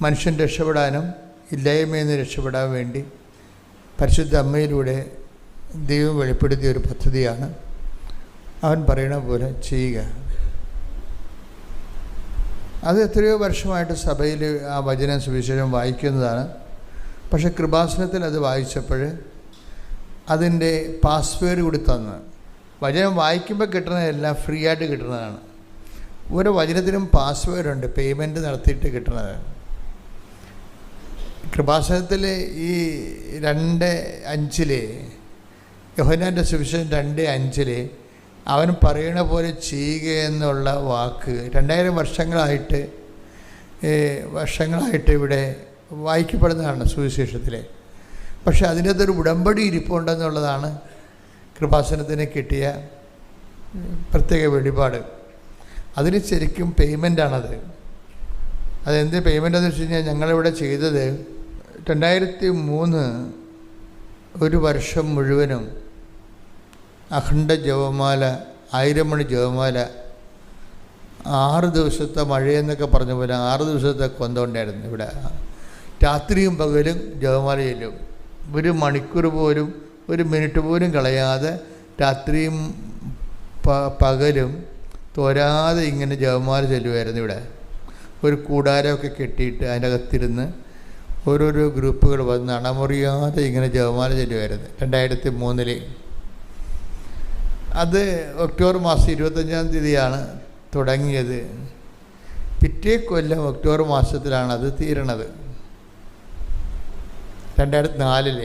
മനുഷ്യൻ രക്ഷപ്പെടാനും ഇല്ലായ്മയിൽ നിന്ന് രക്ഷപ്പെടാൻ വേണ്ടി പരിശുദ്ധ അമ്മയിലൂടെ ദൈവം വെളിപ്പെടുത്തിയ ഒരു പദ്ധതിയാണ് അവൻ പറയണ പോലെ ചെയ്യുക. അത് എത്രയോ വർഷമായിട്ട് സഭയിൽ ആ വചന സുവിശേഷം വായിക്കുന്നതാണ്. പക്ഷേ കൃപാസനത്തിൽ അത് വായിച്ചപ്പോൾ അതിന്റെ പാസ്വേഡ് കൂടി തന്ന്. വചനം വായിക്കുമ്പോൾ കിട്ടുന്നതെല്ലാം ഫ്രീ ആയിട്ട് കിട്ടുന്നതാണ്. ഓരോ വചനത്തിനും പാസ്വേഡുണ്ട് പേയ്മെന്റ് നടത്തിയിട്ട് കിട്ടുന്നത്. കൃപാസനത്തിൽ ഈ രണ്ട് അഞ്ചിൽ യോഹനാന്റെ സുവിശേഷം രണ്ട് അഞ്ചിൽ അവൻ പറയണ പോലെ ചെയ്യുക എന്നുള്ള വാക്ക് രണ്ടായിരം വർഷങ്ങളായിട്ട് വർഷങ്ങളായിട്ട് ഇവിടെ വായിക്കപ്പെടുന്നതാണ് സുവിശേഷത്തിൽ പക്ഷെ അതിന്റെ അകത്തൊരു ഉടമ്പടി ഇരിപ്പുണ്ടെന്നുള്ളതാണ് കൃപാസനത്തിന് കിട്ടിയ പ്രത്യേക വെളിപാട്. അതിന് ശരിക്കും പേയ്മെന്റാണത് അതെന്ത് പേയ്മെന്റ് എന്ന് വെച്ച് കഴിഞ്ഞാൽ ഞങ്ങളിവിടെ ചെയ്തത് രണ്ടായിരത്തി മൂന്ന് ഒരു വർഷം മുഴുവനും അഖണ്ഡ ജപമാല ആയിരം മണി ജപമാല ആറ് ദിവസത്തെ മഴയെന്നൊക്കെ പറഞ്ഞ പോലെ ആറ് ദിവസത്തെ കൊന്തോണ്ടായിരുന്നു ഇവിടെ. രാത്രിയും പകലും ജപമാല ചെല്ലും ഒരു മണിക്കൂർ പോലും ഒരു മിനിറ്റ് പോലും കളയാതെ രാത്രിയും പകലും തോരാതെ ഇങ്ങനെ ജപമാല ചെല്ലുമായിരുന്നു ഇവിടെ. ഒരു കൂടാരമൊക്കെ കെട്ടിയിട്ട് അതിനകത്തിരുന്ന് ഓരോരോ ഗ്രൂപ്പുകൾ വന്ന് അണമുറിയാതെ ഇങ്ങനെ ജപമാല ചെല്ലുമായിരുന്നു രണ്ടായിരത്തി മൂന്നിൽ അത് ഒക്ടോബർ മാസം ഇരുപത്തഞ്ചാം തീയതിയാണ് തുടങ്ങിയത്. പിറ്റേ കൊല്ലം ഒക്ടോബർ മാസത്തിലാണ് അത് തീരണത്. രണ്ടായിരത്തി നാലിൽ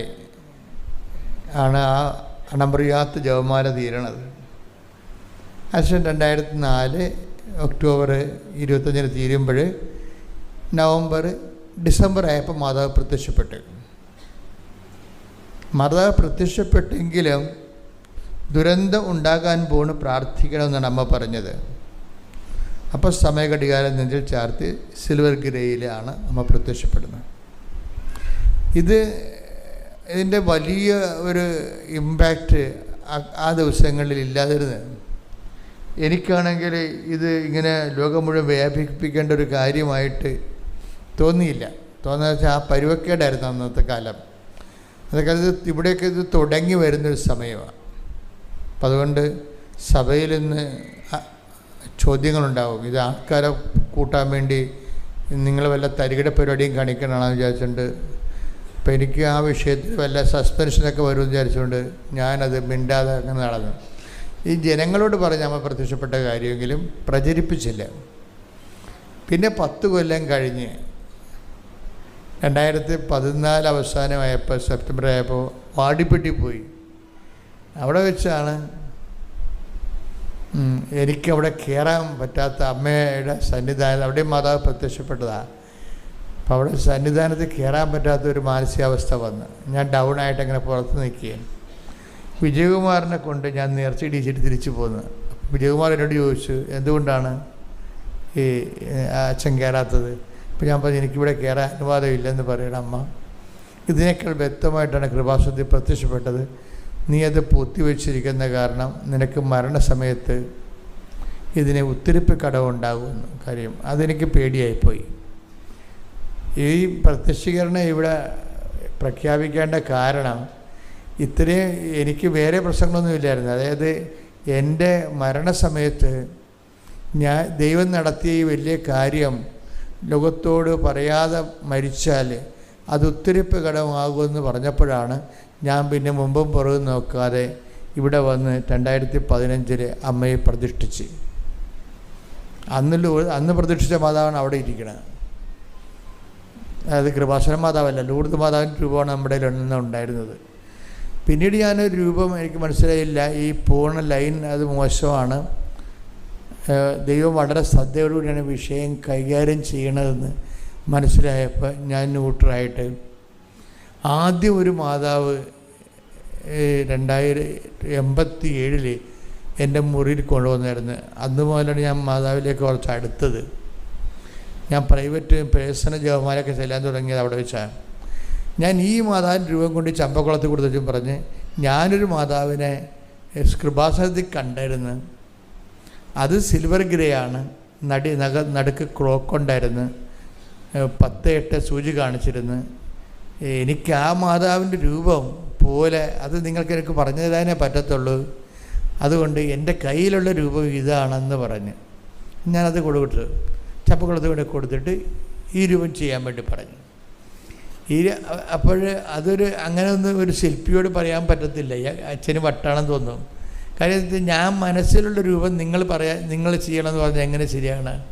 ആണ് ആ അണമുറിയാത്ത ജപമാല തീരണത്. അതിനുശേഷം രണ്ടായിരത്തി നാല് ഒക്ടോബർ ഇരുപത്തഞ്ചിന് തീരുമ്പോൾ നവംബർ ഡിസംബർ ആയപ്പോൾ മാതാവ് പ്രത്യക്ഷപ്പെട്ടു. മാതാവ് പ്രത്യക്ഷപ്പെട്ടെങ്കിലും ദുരന്തം ഉണ്ടാകാൻ പോണ് പ്രാർത്ഥിക്കണമെന്നാണ് അമ്മ പറഞ്ഞത്. അപ്പോൾ സമയഘടികാരം നെഞ്ചിൽ ചാർത്തി സിൽവർ ഗ്രേയിലാണ് അമ്മ പ്രത്യക്ഷപ്പെടുന്നത്. ഇത് ഇതിന്റെ വലിയ ഒരു ഇമ്പാക്റ്റ് ആ ദിവസങ്ങളിൽ ഇല്ലാതിരുന്നത്. എനിക്കാണെങ്കിൽ ഇത് ഇങ്ങനെ ലോകം മുഴുവൻ വ്യാപിപ്പിക്കേണ്ട ഒരു കാര്യമായിട്ട് തോന്നിയില്ല. തോന്നുന്നത് വെച്ചാൽ ആ പരുവക്കേടായിരുന്നു അന്നത്തെ കാലം. അതൊക്കെ ഇത് ഇവിടെയൊക്കെ ഇത് തുടങ്ങി വരുന്നൊരു സമയമാണ് അപ്പം അതുകൊണ്ട് സഭയിൽ നിന്ന് ചോദ്യങ്ങളുണ്ടാവും. ഇത് ആൾക്കാരെ കൂട്ടാൻ വേണ്ടി നിങ്ങൾ വല്ല തരികിട പരിപാടിയും കാണിക്കണമെന്ന് വിചാരിച്ചുകൊണ്ട് അപ്പം എനിക്ക് ആ വിഷയത്തിൽ വല്ല സസ്പെൻഷനൊക്കെ വരുമെന്ന് വിചാരിച്ചുകൊണ്ട് ഞാനത് മിണ്ടാതെ അങ്ങനെ നടന്നു. ഈ ജനങ്ങളോട് പറഞ്ഞ് നമ്മൾ പ്രത്യക്ഷപ്പെട്ട കാര്യമെങ്കിലും പ്രചരിപ്പിച്ചില്ല. പിന്നെ പത്ത് കൊല്ലം കഴിഞ്ഞ് രണ്ടായിരത്തി പതിനാല് അവസാനമായപ്പോൾ സെപ്റ്റംബർ ആയപ്പോൾ വാടിപ്പെട്ടി പോയി അവിടെ വെച്ചാണ് എനിക്ക് എനിക്കവിടെ കയറാൻ പറ്റാത്ത അമ്മയുടെ സന്നിധാനം അവിടെയും മാതാവ് പ്രത്യക്ഷപ്പെട്ടതാണ് അപ്പോൾ അവിടെ സന്നിധാനത്ത് കയറാൻ പറ്റാത്ത ഒരു മാനസികാവസ്ഥ വന്ന്. ഞാൻ ഡൗൺ ആയിട്ട് അങ്ങനെ പുറത്ത് നിൽക്കുകയാണ്. വിജയകുമാറിനെ കൊണ്ട് ഞാൻ നേർച്ച ഇടിച്ചിട്ട് തിരിച്ചു പോന്നു. വിജയകുമാർ എന്നോട് ചോദിച്ചു എന്തുകൊണ്ടാണ് ഈ അച്ഛൻ കയറാത്തത് അപ്പോൾ ഞാൻ പറഞ്ഞു എനിക്കിവിടെ കയറാൻ അനുവാദമില്ലെന്ന് പറയണം അമ്മ ഇതിനേക്കാൾ വ്യക്തമായിട്ടാണ് കൃപാസനത്തിൽ പ്രത്യക്ഷപ്പെട്ടത്. നീ അത് പൂത്തിവെച്ചിരിക്കുന്ന കാരണം നിനക്ക് മരണസമയത്ത് ഇതിനെ ഉത്തിരിപ്പ് കടവുണ്ടാകുമെന്ന് കാര്യം. അതെനിക്ക് പേടിയായിപ്പോയി. ഈ പ്രത്യക്ഷീകരണം ഇവിടെ പ്രഖ്യാപിക്കേണ്ട കാരണം ഇത്രയും എനിക്ക് വേറെ പ്രശ്നങ്ങളൊന്നും ഇല്ലായിരുന്നു. അതായത് എന്റെ മരണസമയത്ത് ഞാൻ ദൈവം നടത്തിയ ഈ വലിയ കാര്യം ലോകത്തോട് പറയാതെ മരിച്ചാൽ അത് ഒത്തിരിപ്പ് കടമാകുമെന്ന് പറഞ്ഞപ്പോഴാണ് ഞാൻ പിന്നെ മുമ്പും പുറകും നോക്കാതെ ഇവിടെ വന്ന് രണ്ടായിരത്തി പതിനഞ്ചിൽ അമ്മയെ പ്രതിഷ്ഠിച്ച്. അന്നിൽ അന്ന് പ്രതിഷ്ഠിച്ച മാതാവാണ് അവിടെ ഇരിക്കുന്നത് അതായത് കൃപാസന മാതാവല്ല ലൂർദ് മാതാവിന്റെ രൂപമാണ് നമ്മുടെ നിന്ന് ഉണ്ടായിരുന്നത്. പിന്നീട് ഞാനൊരു രൂപം എനിക്ക് മനസ്സിലായില്ല. ഈ പൂർണ ലൈൻ അത് മോശമാണ്. ദൈവം വളരെ ശ്രദ്ധയോടുകൂടിയാണ് വിഷയം കൈകാര്യം ചെയ്യണതെന്ന് മനസ്സിലായപ്പോൾ ഞാൻ ന്യൂട്രായിട്ട് ആദ്യം ഒരു മാതാവ് രണ്ടായിരം എൺപത്തി ഏഴിൽ എന്റെ മുറിയിൽ കൊണ്ടുവന്നായിരുന്നു. അന്ന് മുതലാണ് ഞാൻ മാതാവിലേക്ക് കുറച്ച് അടുത്തത്. ഞാൻ പ്രൈവറ്റ് പേഴ്സണൽ ജവന്മാരൊക്കെ ചെല്ലാൻ തുടങ്ങിയത് അവിടെ വെച്ചാണ് ഞാൻ ഈ മാതാവിന്റെ രൂപം കൊണ്ട് ചമ്പക്കുളത്ത് കൊടുത്തും പറഞ്ഞ് ഞാനൊരു മാതാവിനെ കൃപാസനത്തിൽ കണ്ടായിരുന്നു. അത് സിൽവർ ഗ്രേ ആണ് നടി നഗ നടുക്ക് ക്ലോക്ക് ഉണ്ടായിരുന്നു. പത്ത് എട്ട് സൂചി കാണിച്ചിരുന്നു. എനിക്ക് ആ മാതാവിന്റെ രൂപം പോലെ അത് നിങ്ങൾക്ക് എനിക്ക് പറഞ്ഞു തരാനേ പറ്റത്തുള്ളൂ. അതുകൊണ്ട് എന്റെ കയ്യിലുള്ള രൂപം ഇതാണെന്ന് പറഞ്ഞ്. ഞാനത് കൊടുത്തു ചപ്പക്കുളത്ത് കൊണ്ട് കൊടുത്തിട്ട് ഈ രൂപം ചെയ്യാൻ വേണ്ടി പറഞ്ഞു. ഈ അപ്പോൾ അതൊരു അങ്ങനെ ഒന്നും ഒരു ശില്പിയോട് പറയാൻ പറ്റത്തില്ല. അച്ഛന് വട്ടാണെന്ന് തോന്നും. കാര്യം ഞാൻ മനസ്സിലുള്ള രൂപം നിങ്ങൾ പറയാ നിങ്ങൾ ചെയ്യണമെന്ന് പറഞ്ഞാൽ എങ്ങനെ ശരിയാണ്?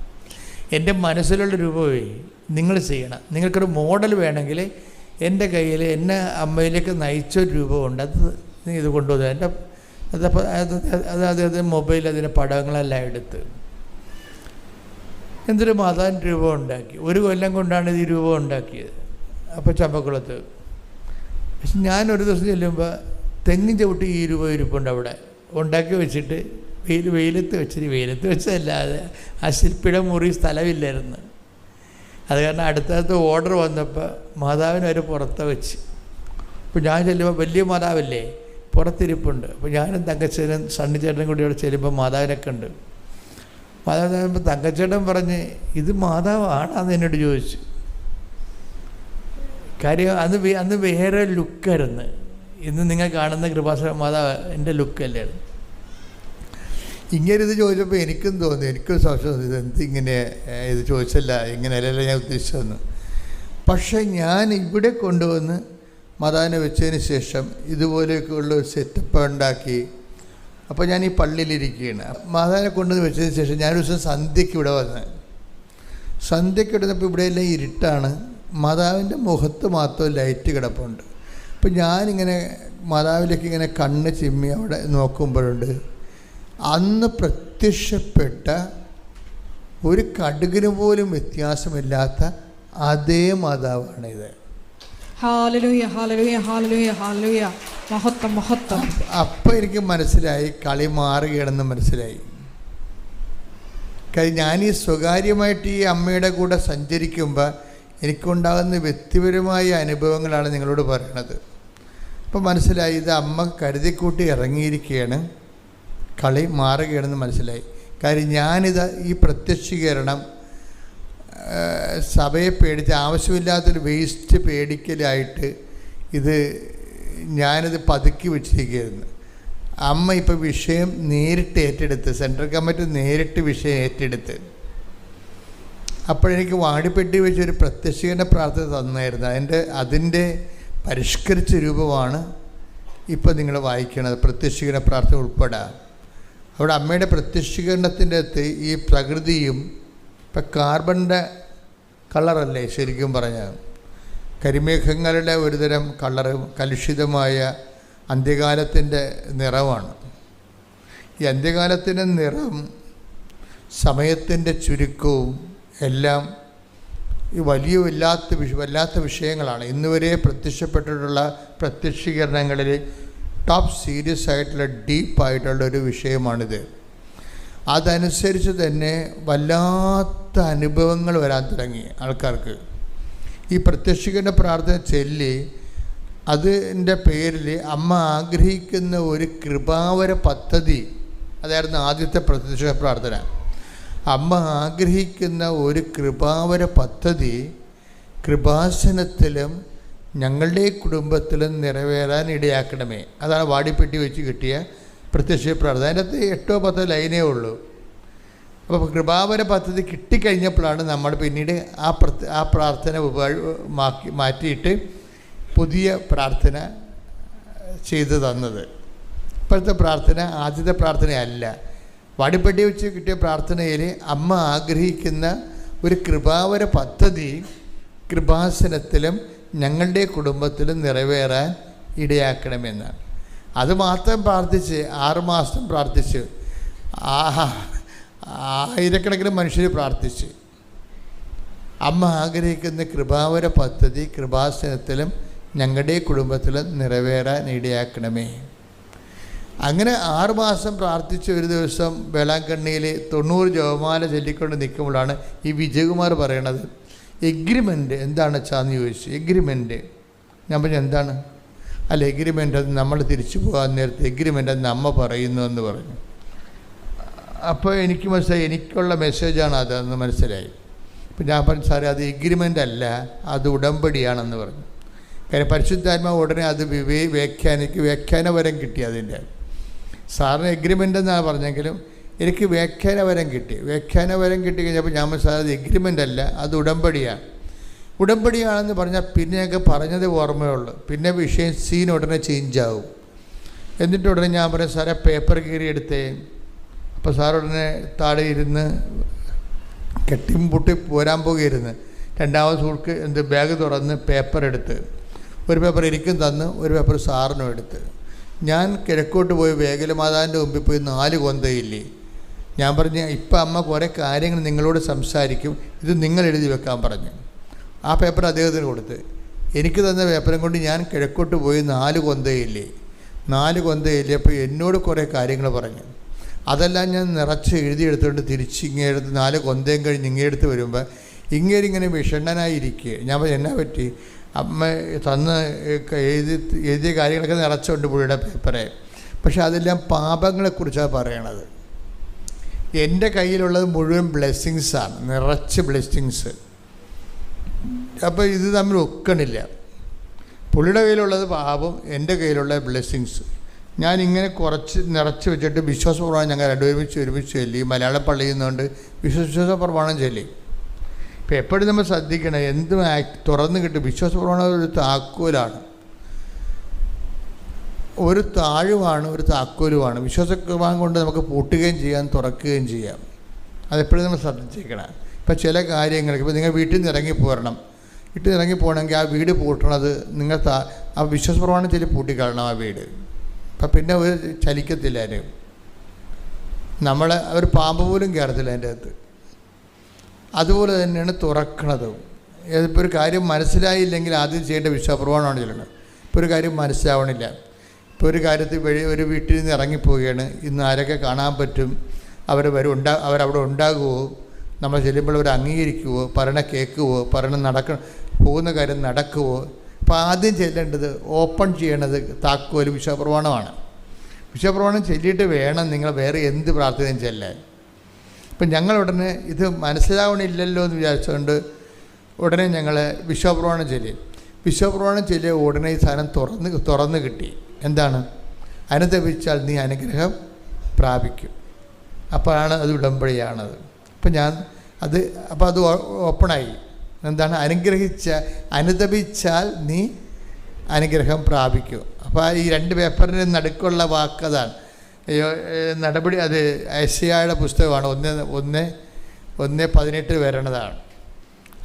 എന്റെ മനസ്സിലുള്ള രൂപമേ നിങ്ങൾ ചെയ്യണം. നിങ്ങൾക്കൊരു മോഡൽ വേണമെങ്കിൽ എന്റെ കയ്യിൽ എന്നെ അമ്മയിലേക്ക് നയിച്ചൊരു രൂപമുണ്ട്. അത് ഇത് കൊണ്ടുവന്നു. എന്റെ അത് അത് അതായത് മൊബൈൽ അതിന്റെ പടങ്ങളെല്ലാം എടുത്ത്. എന്തൊരു മാതാൻ രൂപം ഉണ്ടാക്കി. ഒരു കൊല്ലം കൊണ്ടാണ് ഇത് രൂപം ഉണ്ടാക്കിയത്. അപ്പോൾ ചമ്പക്കുളത്ത്. പക്ഷെ ഞാൻ ഒരു ദിവസം ചെല്ലുമ്പോൾ തെങ്ങിൻ ചവിട്ടി ഈ രൂപ ഇരിപ്പുണ്ട് അവിടെ. ഉണ്ടാക്കി വെച്ചിട്ട് വെയിൽ വെയിലത്ത് വെച്ചിട്ട് വെയിലത്ത് വെച്ചതല്ലാതെ ആ ശില്പിയുടെ മുറി സ്ഥലമില്ലായിരുന്നു. അത് കാരണം അടുത്തടുത്ത് ഓർഡർ വന്നപ്പോൾ മാതാവിനെ അവർ പുറത്ത് വെച്ച്. അപ്പോൾ ഞാൻ ചെല്ലുമ്പോൾ വലിയ മാതാവല്ലേ പുറത്തിരിപ്പുണ്ട്. അപ്പോൾ ഞാനും തങ്കച്ചനും സണ്ണിച്ചേട്ടനും കൂടി അവിടെ ചെല്ലുമ്പോൾ മാതാവിനൊക്കെ ഉണ്ട്. മാതാവ് ചെല്ലുമ്പോൾ തങ്കച്ചേട്ടൻ പറഞ്ഞ് ഇത് മാതാവാണെന്ന് എന്നോട് ചോദിച്ചു. കാര്യം അന്ന് അന്ന് വേറെ ലുക്കായിരുന്നു. ഇന്ന് നിങ്ങൾ കാണുന്ന കൃപാസ മാതാവ് എന്റെ ലുക്ക് അല്ലേ ഇങ്ങനെ ഇത് ചോദിച്ചപ്പോൾ എനിക്കും തോന്നി എനിക്കും സംശയം ഇത് എന്ത് ഇങ്ങനെ ഇത് ചോദിച്ചല്ല ഇങ്ങനെയല്ലല്ലോ ഞാൻ ഉദ്ദേശിച്ചതെന്ന്. പക്ഷേ ഞാൻ ഇവിടെ കൊണ്ടുവന്ന് മാതാവിനെ വെച്ചതിന് ശേഷം ഇതുപോലെയൊക്കെയുള്ള ഒരു സെറ്റപ്പ് ഉണ്ടാക്കി. അപ്പോൾ ഞാൻ ഈ പള്ളിയിലിരിക്കുകയാണ്. മാതാവിനെ കൊണ്ടുവന്ന് വെച്ചതിന് ശേഷം ഞാനൊരു ദിവസം സന്ധ്യയ്ക്ക് ഇവിടെ വന്ന്. സന്ധ്യയ്ക്ക് ഇടുന്നപ്പോൾ ഇവിടെയെല്ലാം ഇരുട്ടാണ്. മാതാവിന്റെ മുഖത്ത് മാത്രം ലൈറ്റ് കിടപ്പുണ്ട്. അപ്പം ഞാനിങ്ങനെ മാതാവിലേക്ക് ഇങ്ങനെ കണ്ണ് ചിമ്മി അവിടെ നോക്കുമ്പോഴുണ്ട്. അന്ന് പ്രത്യക്ഷപ്പെട്ട ഒരു കടുകിന് പോലും വ്യത്യാസമില്ലാത്ത അതേ മാതാവാണിത്. അപ്പം എനിക്ക് മനസ്സിലായി കളി മാറുകയാണെന്ന് മനസ്സിലായി. കാര്യം ഞാൻ ഈ സ്വകാര്യമായിട്ട് ഈ അമ്മയുടെ കൂടെ സഞ്ചരിക്കുമ്പോൾ എനിക്കുണ്ടാകുന്ന വ്യക്തിപരമായ അനുഭവങ്ങളാണ് നിങ്ങളോട് പറയണത്. അപ്പോൾ മനസ്സിലായി ഇത് അമ്മ കരുതിക്കൂട്ടി ഇറങ്ങിയിരിക്കുകയാണ്. കളി മാറുകയാണെന്ന് മനസ്സിലായി. കാര്യം ഞാനിത് ഈ പ്രത്യക്ഷീകരണം സഭയെ പേടിച്ച് ആവശ്യമില്ലാത്തൊരു വേസ്റ്റ് പേടിക്കലായിട്ട് ഇത് ഞാനിത് പതുക്കി വെച്ചിരിക്കുകയായിരുന്നു. അമ്മ ഇപ്പോൾ വിഷയം നേരിട്ട് ഏറ്റെടുത്ത് സെൻട്രൽ കമ്മിറ്റി നേരിട്ട് വിഷയം ഏറ്റെടുത്ത്. അപ്പോഴെനിക്ക് വാടിപ്പെട്ടി വെച്ചൊരു പ്രത്യക്ഷീകരണ പ്രാർത്ഥന തന്നായിരുന്നു. അതിന്റെ അതിന്റെ പരിഷ്കരിച്ച രൂപമാണ് ഇപ്പോൾ നിങ്ങൾ വായിക്കുന്നത്. പ്രത്യക്ഷീകരണ പ്രാർത്ഥന ഉൾപ്പെടെ. അവിടെ അമ്മയുടെ പ്രത്യക്ഷീകരണത്തിന്റെ അകത്ത് ഈ പ്രകൃതിയും ഇപ്പം കാർബണിന്റെ കളറല്ലേ ശരിക്കും പറഞ്ഞാൽ. കരിമേഘങ്ങളുടെ ഒരുതരം കളറ് കലുഷിതമായ അന്ത്യകാലത്തിന്റെ നിറമാണ് ഈ അന്ത്യകാലത്തിന്റെ നിറം സമയത്തിന്റെ ചുരുക്കവും എല്ലാം ഈ വലിയ വല്ലാത്ത വിഷ വല്ലാത്ത വിഷയങ്ങളാണ്. ഇന്നുവരെ പ്രത്യക്ഷപ്പെട്ടിട്ടുള്ള പ്രത്യക്ഷീകരണങ്ങളിൽ ടോപ്പ് സീരിയസ് ആയിട്ടുള്ള ഡീപ്പായിട്ടുള്ള ഒരു വിഷയമാണിത്. അതനുസരിച്ച് തന്നെ വല്ലാത്ത അനുഭവങ്ങൾ വരാൻ തുടങ്ങി ആൾക്കാർക്ക്. ഈ പ്രത്യക്ഷീകരണ പ്രാർത്ഥന ചൊല്ലി അതിന്റെ പേരിൽ അമ്മ ആഗ്രഹിക്കുന്ന ഒരു കൃപാവര പദ്ധതി അതായിരുന്നു ആദ്യത്തെ പ്രത്യക്ഷ പ്രാർത്ഥന. അമ്മ ആഗ്രഹിക്കുന്ന ഒരു കൃപാവര പദ്ധതി കൃപാസനത്തിലും ഞങ്ങളുടെ കുടുംബത്തിലും നിറവേറാൻ ഇടയാക്കണമേ. അതാണ് വാടിപ്പെട്ടി വെച്ച് കിട്ടിയ പ്രത്യക്ഷ പ്രാർത്ഥന. അതിന്റെ അകത്ത് എട്ടോ പത്തോ ലൈനേ ഉള്ളൂ. അപ്പോൾ കൃപാവര പദ്ധതി കിട്ടിക്കഴിഞ്ഞപ്പോഴാണ് നമ്മൾ പിന്നീട് ആ പ്രത്യ ആ പ്രാർത്ഥന മാക്കി മാറ്റിയിട്ട് പുതിയ പ്രാർത്ഥന ചെയ്തു തന്നത്. ഇപ്പോഴത്തെ പ്രാർത്ഥന ആദ്യത്തെ പ്രാർത്ഥനയല്ല. വാടിപ്പെട്ടി വെച്ച് കിട്ടിയ പ്രാർത്ഥനയിൽ അമ്മ ആഗ്രഹിക്കുന്ന ഒരു കൃപാവര പദ്ധതി കൃപാസനത്തിലും ഞങ്ങളുടെ കുടുംബത്തിലും നിറവേറാൻ ഇടയാക്കണമെന്നാണ് അതുമാത്രം പ്രാർത്ഥിച്ച് ആറുമാസം പ്രാർത്ഥിച്ച് ആഹാ ആയിരക്കണക്കിന് മനുഷ്യർ പ്രാർത്ഥിച്ച്. അമ്മ ആഗ്രഹിക്കുന്ന കൃപാവര പദ്ധതി കൃപാസനത്തിലും ഞങ്ങളുടെ കുടുംബത്തിലും നിറവേറാൻ ഇടയാക്കണമേ. അങ്ങനെ ആറുമാസം പ്രാർത്ഥിച്ച ഒരു ദിവസം വേളാങ്കണ്ണിയിൽ തൊണ്ണൂറ് ജപമാല ചൊല്ലിക്കൊണ്ട് നിൽക്കുമ്പോഴാണ് ഈ വിജയകുമാർ പറയണത്. എഗ്രിമെന്റ് എന്താണ് വെച്ചാന്ന് ചോദിച്ചു. എഗ്രിമെന്റ് ഞാൻ പറഞ്ഞു എന്താണ്? അല്ല എഗ്രിമെന്റ് അത് നമ്മൾ തിരിച്ചു പോകാൻ നേരത്തെ എഗ്രിമെന്റ് അത് നമ്മ പറയുന്നു എന്ന് പറഞ്ഞു. അപ്പോൾ എനിക്ക് മനസ്സിലായി എനിക്കുള്ള മെസ്സേജാണ് അതെന്ന് മനസ്സിലായി. അപ്പം ഞാൻ പറഞ്ഞു സാറേ അത് എഗ്രിമെന്റ് അല്ല അത് ഉടമ്പടിയാണെന്ന് പറഞ്ഞു. കാര്യം പരിശുദ്ധാത്മാവ് ഉടനെ അത് വിവേ വ്യാഖ്യാനിക്ക് വ്യാഖ്യാനപരം കിട്ടി അതിന്റെ. സാറിന് എഗ്രിമെന്റ് എന്നാണ് പറഞ്ഞെങ്കിലും എനിക്ക് വ്യാഖ്യാനപരം കിട്ടി. വ്യാഖ്യാനപരം കിട്ടി കഴിഞ്ഞപ്പോൾ ഞാൻ സാർ അത് എഗ്രിമെന്റ് അല്ല അത് ഉടമ്പടിയാണ്. ഉടമ്പടിയാണെന്ന് പറഞ്ഞാൽ പിന്നെ ഞങ്ങൾക്ക് പറഞ്ഞത് ഓർമ്മയുള്ളൂ പിന്നെ വിഷയം സീൻ ഉടനെ ചേഞ്ച് ആവും. എന്നിട്ട് ഉടനെ ഞാൻ പറയും സാറേ പേപ്പർ കീറി എടുത്തേ. അപ്പോൾ സാർ ഉടനെ താഴെ ഇരുന്ന് കെട്ടിയും പൊട്ടി പോരാൻ പോകുകയായിരുന്നു രണ്ടാമത് സുഹൃക്ക് എന്ത് ബാഗ് തുറന്ന് പേപ്പർ എടുത്ത്. ഒരു പേപ്പർ എനിക്കും തന്ന് ഒരു പേപ്പർ സാറിനും എടുത്ത്. ഞാൻ കിഴക്കോട്ട് പോയി വേഗലമാതാവിന്റെ മുമ്പിൽ പോയി നാല് കൊന്തയില്ലേ? ഞാൻ പറഞ്ഞു ഇപ്പം അമ്മ കുറേ കാര്യങ്ങൾ നിങ്ങളോട് സംസാരിക്കും ഇത് നിങ്ങൾ എഴുതി വെക്കാൻ പറഞ്ഞു. ആ പേപ്പർ അദ്ദേഹത്തിന് കൊടുത്ത് എനിക്ക് തന്ന പേപ്പറും കൊണ്ട് ഞാൻ കിഴക്കോട്ട് പോയി നാല് കൊന്തയില്ലേ? നാല് കൊന്തയില്ലേ അപ്പോൾ എന്നോട് കുറേ കാര്യങ്ങൾ പറഞ്ഞു. അതെല്ലാം ഞാൻ നിറച്ച് എഴുതിയെടുത്തുകൊണ്ട് തിരിച്ച് ഇങ്ങനെ എടുത്ത് നാല് കൊന്തയും കഴിഞ്ഞ് ഇങ്ങനെ എടുത്ത് വരുമ്പോൾ ഇങ്ങനെ ഇങ്ങനെ വിഷണ്ണനായിരിക്കുക ഞാൻ പറഞ്ഞു എന്നാ പറ്റി? അമ്മ തന്ന് എഴുതി എഴുതിയ കാര്യങ്ങളൊക്കെ നിറച്ചുകൊണ്ട് പുള്ളിയുടെ പേപ്പറെ. പക്ഷെ അതെല്ലാം പാപങ്ങളെക്കുറിച്ചാണ് പറയണത്. എന്റെ കയ്യിലുള്ളത് മുഴുവൻ ബ്ലെസ്സിങ്സാണ് നിറച്ച് ബ്ലെസ്സിങ്സ് അപ്പോൾ ഇത് തമ്മിൽ ഒക്കണില്ല. പുള്ളിയുടെ കയ്യിലുള്ളത് പാപം എന്റെ കയ്യിലുള്ള ബ്ലെസ്സിങ്സ് ഞാൻ ഇങ്ങനെ കുറച്ച് നിറച്ച് വെച്ചിട്ട് വിശ്വാസപ്രമാണം ഞങ്ങൾ രണ്ടുപേരുമിച്ച് ഒരുമിച്ച് ചൊല്ലി. മലയാള പള്ളിയിൽ നിന്നുകൊണ്ട് പ്രമാണം ചൊല്ലി. ഇപ്പം എപ്പോഴും നമ്മൾ ശ്രദ്ധിക്കണം എന്തും തുറന്നു കിട്ടും വിശ്വാസപ്രമാണം ഒരു താക്കോലാണ്. ഒരു താഴുമാണ് ഒരു താക്കോലുമാണ്. വിശ്വാസം കൊണ്ട് നമുക്ക് പൂട്ടുകയും ചെയ്യാം തുറക്കുകയും ചെയ്യാം. അതെപ്പോഴും നമ്മൾ ശ്രദ്ധിച്ചേക്കണം ഇപ്പം ചില കാര്യങ്ങൾക്ക് ഇപ്പം നിങ്ങൾ വീട്ടിൽ നിന്ന് ഇറങ്ങി പോരണം. വീട്ടിൽ ഇറങ്ങി പോകണമെങ്കിൽ ആ വീട് പൂട്ടണത് നിങ്ങൾ താ ആ ചെല്ലി പൂട്ടിക്കളണം ആ വീട്. അപ്പം പിന്നെ ഒരു ചലിക്കത്തില്ല അതിന്. നമ്മളെ ഒരു പാമ്പ് പോലും കയറത്തില്ല അതിന്റെ അകത്ത്. അതുപോലെ തന്നെയാണ് തുറക്കണതും. ഇപ്പോൾ ഒരു കാര്യം മനസ്സിലായില്ലെങ്കിൽ ആദ്യം ചെയ്യേണ്ട വിശ്വാസപ്രമാണമാണ് ചെല്ലണം ഇപ്പോൾ ഒരു കാര്യം മനസ്സിലാവണില്ല. ഇപ്പോൾ ഒരു കാര്യത്തിൽ വഴി ഒരു വീട്ടിൽ നിന്ന് ഇറങ്ങിപ്പോവുകയാണ്. ഇന്ന് ആരൊക്കെ കാണാൻ പറ്റും? അവർ വരും ഉണ്ടാ അവരവിടെ ഉണ്ടാകുമോ നമ്മൾ ചെല്ലുമ്പോൾ അവർ അംഗീകരിക്കുമോ പറയണ കേൾക്കുമോ പറയണ നടക്ക പോകുന്ന കാര്യം നടക്കുമോ അപ്പോൾ ആദ്യം ചെല്ലേണ്ടത് ഓപ്പൺ ചെയ്യേണ്ടത് താക്കോൽ വിശ്വപ്രമാണമാണ് വിശ്വപ്രമാണം ചൊല്ലിയിട്ട് വേണം നിങ്ങൾ വേറെ എന്ത് പ്രാർത്ഥനയും ചെല്ലാൻ. ഇപ്പം ഞങ്ങൾ ഉടനെ ഇത് മനസ്സിലാവണില്ലല്ലോ എന്ന് വിചാരിച്ചുകൊണ്ട് ഉടനെ ഞങ്ങൾ വിശ്വപ്രമാണം ചൊല്ലി വിശ്വപ്രമാണം ചൊല്ലിയ ഉടനെ ഈ സാധനം തുറന്ന് തുറന്ന് കിട്ടി. എന്താണ്? അനുദപിച്ചാൽ നീ അനുഗ്രഹം പ്രാപിക്കും. അപ്പോഴാണ് അത് ഉടമ്പടിയാണത്. അപ്പം ഞാൻ അത് അപ്പോൾ അത് ഓപ്പണായി. എന്താണ്? അനുഗ്രഹിച്ച അനുദപിച്ചാൽ നീ അനുഗ്രഹം പ്രാപിക്കും. അപ്പോൾ ഈ രണ്ട് പേപ്പറിന് നടുക്കുള്ള വാക്ക് അതാണ്. നടപടി അത് ഐസിയായുടെ പുസ്തകമാണ്. ഒന്ന് ഒന്ന് ഒന്ന് പതിനെട്ട് വരണതാണ്.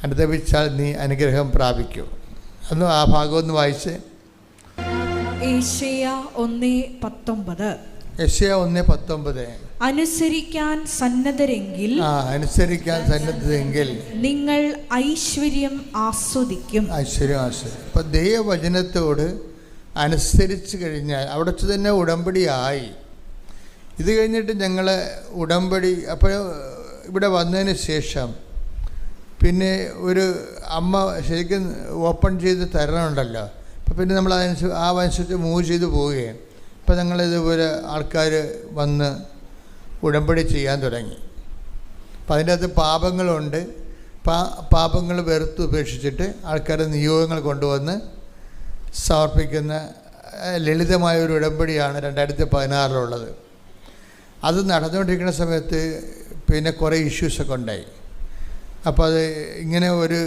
അനുദപിച്ചാൽ നീ അനുഗ്രഹം പ്രാപിക്കൂ. അന്ന് ആ ഭാഗം ഒന്ന് വായിച്ച്. ഒന്ന് പത്തൊമ്പത്. യശയ ഒന്ന് പത്തൊമ്പത്. അനുസരിക്കാൻ സന്നദ്ധരെങ്കിൽ അനുസരിക്കാൻ സന്നദ്ധരെങ്കിൽ നിങ്ങൾ ഐശ്വര്യം ആസ്വദിക്കും. ഐശ്വര്യം ആസ്വദിക്കും. ഇപ്പൊ ദൈവവചനത്തോട് അനുസരിച്ച് കഴിഞ്ഞാൽ അവിടെ തന്നെ ഉടമ്പടിയായി. ഇത് കഴിഞ്ഞിട്ട് ഞങ്ങൾ ഉടമ്പടി അപ്പോൾ ഇവിടെ വന്നതിന് ശേഷം പിന്നെ ഒരു അമ്മ ശരിക്കും ഓപ്പൺ ചെയ്ത് തരണമുണ്ടല്ലോ അപ്പോൾ പിന്നെ നമ്മൾ അതനുസരിച്ച് ആ അനുസരിച്ച് മൂവ് ചെയ്ത് പോവുകയാണ്. അപ്പോൾ ഞങ്ങളിതുപോലെ ആൾക്കാർ വന്ന് ഉടമ്പടി ചെയ്യാൻ തുടങ്ങി. അപ്പം അതിന്റെ അകത്ത് പാപങ്ങളുണ്ട്. പാ പാപങ്ങൾ വെറുത്ത് ഉപേക്ഷിച്ചിട്ട് ആൾക്കാരെ നിയോഗങ്ങൾ കൊണ്ടുവന്ന് സമർപ്പിക്കുന്ന ലളിതമായ ഒരു ഉടമ്പടിയാണ് രണ്ടായിരത്തി പതിനാറിലുള്ളത്. അത് നടന്നുകൊണ്ടിരിക്കുന്ന സമയത്ത് പിന്നെ കുറേ ഇഷ്യൂസൊക്കെ ഉണ്ടായി. അപ്പോൾ അത് ഇങ്ങനെ ഒരു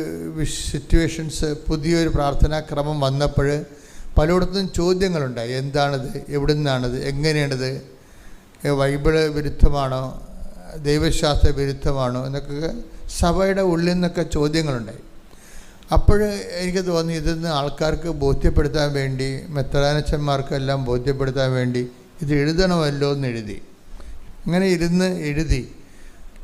സിറ്റുവേഷൻസ് പുതിയൊരു പ്രാർത്ഥനാ ക്രമം വന്നപ്പോൾ പലയിടത്തും ചോദ്യങ്ങളുണ്ടായി. എന്താണിത്? എവിടെ നിന്നാണിത് എങ്ങനെയാണിത് ബൈബിൾ വിരുദ്ധമാണോ? ദൈവശാസ്ത്ര വിരുദ്ധമാണോ? എന്നൊക്കെ സഭയുടെ ഉള്ളിൽ നിന്നൊക്കെ ചോദ്യങ്ങളുണ്ടായി. അപ്പോൾ എനിക്ക് തോന്നി ഇതൊന്ന് ആൾക്കാർക്ക് ബോധ്യപ്പെടുത്താൻ വേണ്ടി മെത്രാനച്ചന്മാർക്കെല്ലാം ബോധ്യപ്പെടുത്താൻ വേണ്ടി ഇത് എഴുതണമല്ലോ എന്ന് എഴുതി. അങ്ങനെ ഇരുന്ന് എഴുതി.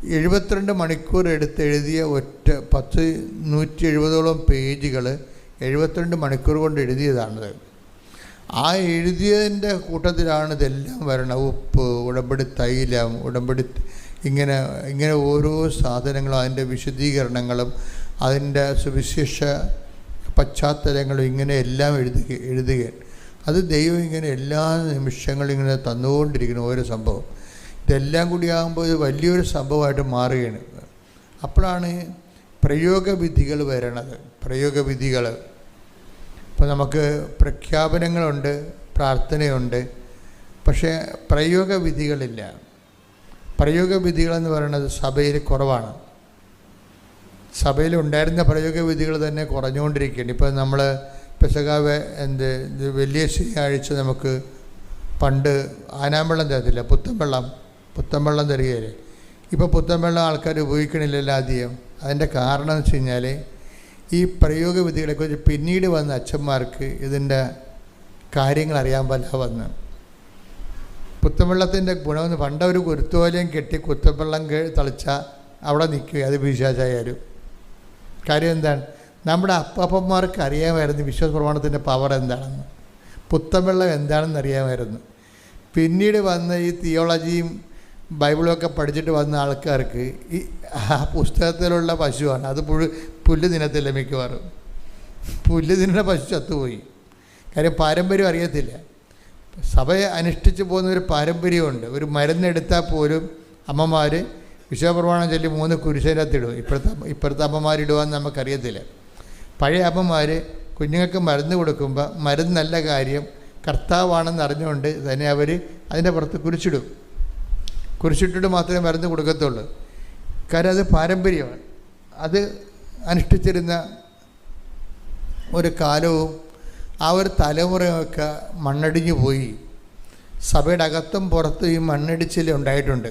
എഴുപത്തിരണ്ട് മണിക്കൂർ എടുത്ത് എഴുതിയ ഒറ്റ പത്ത് നൂറ്റി എഴുപതോളം പേജുകൾ എഴുപത്തിരണ്ട് മണിക്കൂർ കൊണ്ട് എഴുതിയതാണത്. ആ എഴുതിയതിന്റെ കൂട്ടത്തിലാണ് ഇതെല്ലാം വരണം ഉപ്പ് ഉടമ്പടി തൈലം ഉടമ്പടി ഇങ്ങനെ ഇങ്ങനെ ഓരോ സാധനങ്ങളും അതിന്റെ വിശദീകരണങ്ങളും അതിന്റെ സുവിശേഷ പശ്ചാത്തലങ്ങളും ഇങ്ങനെ എല്ലാം എഴുതുക എഴുതുകയാണ്. അത് ദൈവം ഇങ്ങനെ എല്ലാ നിമിഷങ്ങളും ഇങ്ങനെ തന്നുകൊണ്ടിരിക്കുന്നു. ഓരോ സംഭവം. ഇതെല്ലാം കൂടി ആകുമ്പോൾ വലിയൊരു സംഭവമായിട്ട് മാറുകയാണ്. അപ്പോഴാണ് പ്രയോഗവിധികൾ വരണത്. പ്രയോഗവിധികൾ. ഇപ്പോൾ നമുക്ക് പ്രഖ്യാപനങ്ങളുണ്ട് പ്രാർത്ഥനയുണ്ട്. പക്ഷേ പ്രയോഗവിധികളില്ല. പ്രയോഗവിധികളെന്ന് പറയുന്നത് സഭയിൽ കുറവാണ്. സഭയിൽ ഉണ്ടായിരുന്ന പ്രയോഗവിധികൾ തന്നെ കുറഞ്ഞുകൊണ്ടിരിക്കുകയാണ്. ഇപ്പോൾ നമ്മൾ പെസകാവ് എന്ത് വലിയ ശനിയാഴ്ച നമുക്ക് പണ്ട് ആനാമ്പള്ളം തരത്തില്ല പുത്തൻവെള്ളം. പുത്തൻവെള്ളം തരികയില്ലേ ഇപ്പോൾ പുത്തൻവെള്ളം ആൾക്കാർ ഉപയോഗിക്കണില്ലല്ലോ ആദ്യം. അതിന്റെ കാരണം എന്ന് വെച്ച് കഴിഞ്ഞാൽ ഈ പ്രയോഗവിധികളെക്കുറിച്ച് പിന്നീട് വന്ന അച്ഛന്മാർക്ക് ഇതിന്റെ കാര്യങ്ങൾ അറിയാൻ പല വന്ന്. പുത്തൻവെള്ളത്തിന്റെ ഗുണമെന്ന് പണ്ട് ഒരു കുരുത്തോലയും കെട്ടി കുത്തവെള്ളം തളിച്ചാൽ അവിടെ നിൽക്കുക അത് വിശ്വാസായാലും. കാര്യം എന്താണ്? നമ്മുടെ അപ്പപ്പന്മാർക്ക് അറിയാമായിരുന്നു വിശ്വാസ പ്രമാണത്തിന്റെ പവർ എന്താണെന്ന്. പുത്തൻവെള്ളം എന്താണെന്ന് അറിയാമായിരുന്നു. പിന്നീട് വന്ന ഈ തിയോളജിയും ബൈബിളും പഠിച്ചിട്ട് വന്ന ആൾക്കാർക്ക് ഈ ആ പുസ്തകത്തിലുള്ള പശുവാണ്. അത് പുഴു പുല്ല് ദിനത്തില്ല മിക്കവാറും. പുല്ല് തിന്നുന്ന പശു ചത്തുപോയി. കാര്യം പാരമ്പര്യം അറിയത്തില്ല. സഭയെ അനുഷ്ഠിച്ച് പോകുന്ന ഒരു പാരമ്പര്യമുണ്ട്. ഒരു മരുന്നെടുത്താൽ പോലും അമ്മമാർ വിശ്വപ്രമാണം ചൊല്ലി മൂന്ന് കുരിശേനകത്തിടും. ഇപ്പോഴത്തെ ഇപ്പോഴത്തെ അമ്മമാരിടുവാന്ന് നമുക്കറിയത്തില്ല. പഴയ അമ്മമാർ കുഞ്ഞുങ്ങൾക്ക് മരുന്ന് കൊടുക്കുമ്പോൾ മരുന്നല്ല കാര്യം കർത്താവാണെന്ന് അറിഞ്ഞുകൊണ്ട് തന്നെ അവർ അതിന്റെ പുറത്ത് കുരിച്ചിടും കുരിശിട്ടിട്ട് മാത്രമേ മരുന്ന് കൊടുക്കത്തുള്ളൂ. കാര്യം അത് പാരമ്പര്യമാണ്. അത് അനുഷ്ഠിച്ചിരുന്ന ഒരു കാലവും ആ ഒരു തലമുറയൊക്കെ മണ്ണടിഞ്ഞു പോയി. സഭയുടെ അകത്തും പുറത്തും ഈ മണ്ണിടിച്ചിൽ ഉണ്ടായിട്ടുണ്ട്.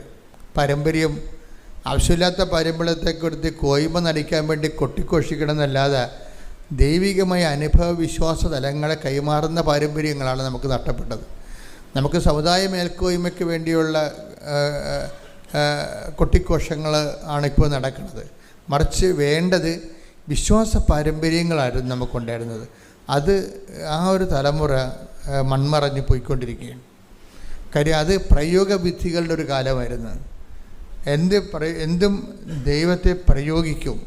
പാരമ്പര്യം ആവശ്യമില്ലാത്ത പാരമ്പര്യത്തെക്കുറിച്ച് കോയ്മ നടിക്കാൻ വേണ്ടി കൊട്ടിക്കോഷിക്കണമെന്നല്ലാതെ ദൈവികമായ അനുഭവ വിശ്വാസ തലങ്ങളെ കൈമാറുന്ന പാരമ്പര്യങ്ങളാണ് നമുക്ക് നഷ്ടപ്പെട്ടത്. നമുക്ക് സമുദായ മേൽക്കോയ്മയ്ക്ക് വേണ്ടിയുള്ള കൊട്ടിഘോഷങ്ങൾ ആണിപ്പോൾ നടക്കുന്നത്. മറിച്ച് വേണ്ടത് വിശ്വാസ പാരമ്പര്യങ്ങളായിരുന്നു നമുക്കുണ്ടായിരുന്നത്. അത് ആ ഒരു തലമുറ മൺമറഞ്ഞ് പോയിക്കൊണ്ടിരിക്കുകയാണ്. കാര്യം അത് പ്രയോഗവിധികളുടെ ഒരു കാലമായിരുന്നു. എന്ത് എന്തും ദൈവത്തെ പ്രയോഗിക്കും.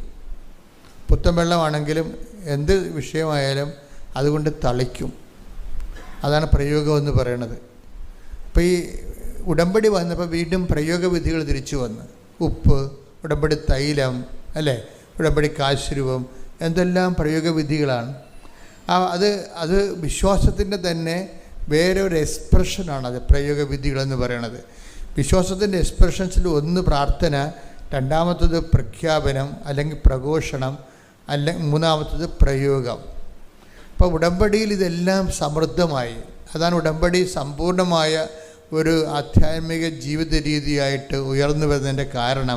പുത്തൻവെള്ളമാണെങ്കിലും എന്ത് വിഷയമായാലും അതുകൊണ്ട് തളിക്കും. അതാണ് പ്രയോഗം എന്ന് പറയുന്നത്. അപ്പോൾ ഈ ഉടമ്പടി വന്നപ്പോൾ വീണ്ടും പ്രയോഗവിധികൾ തിരിച്ചു വന്ന്. ഉപ്പ് ഉടമ്പടി തൈലം അല്ലേ? ഉടമ്പടി കാശുരൂപം എന്തെല്ലാം പ്രയോഗവിധികളാണ്. ആ അത് അത് വിശ്വാസത്തിന്റെ തന്നെ വേറെ ഒരു എക്സ്പ്രഷനാണ് അത് പ്രയോഗവിധികളെന്ന് പറയണത്. വിശ്വാസത്തിന്റെ എക്സ്പ്രഷൻസിൽ ഒന്ന് പ്രാർത്ഥന രണ്ടാമത്തത് പ്രഖ്യാപനം അല്ലെങ്കിൽ പ്രഘോഷണം അല്ലെങ്കിൽ മൂന്നാമത്തത് പ്രയോഗം. അപ്പോൾ ഉടമ്പടിയിൽ ഇതെല്ലാം സമൃദ്ധമായി. അതാണ് ഉടമ്പടി സമ്പൂർണമായ ഒരു ആധ്യാത്മിക ജീവിത രീതിയായിട്ട് ഉയർന്നു വരുന്നതിന്റെ കാരണം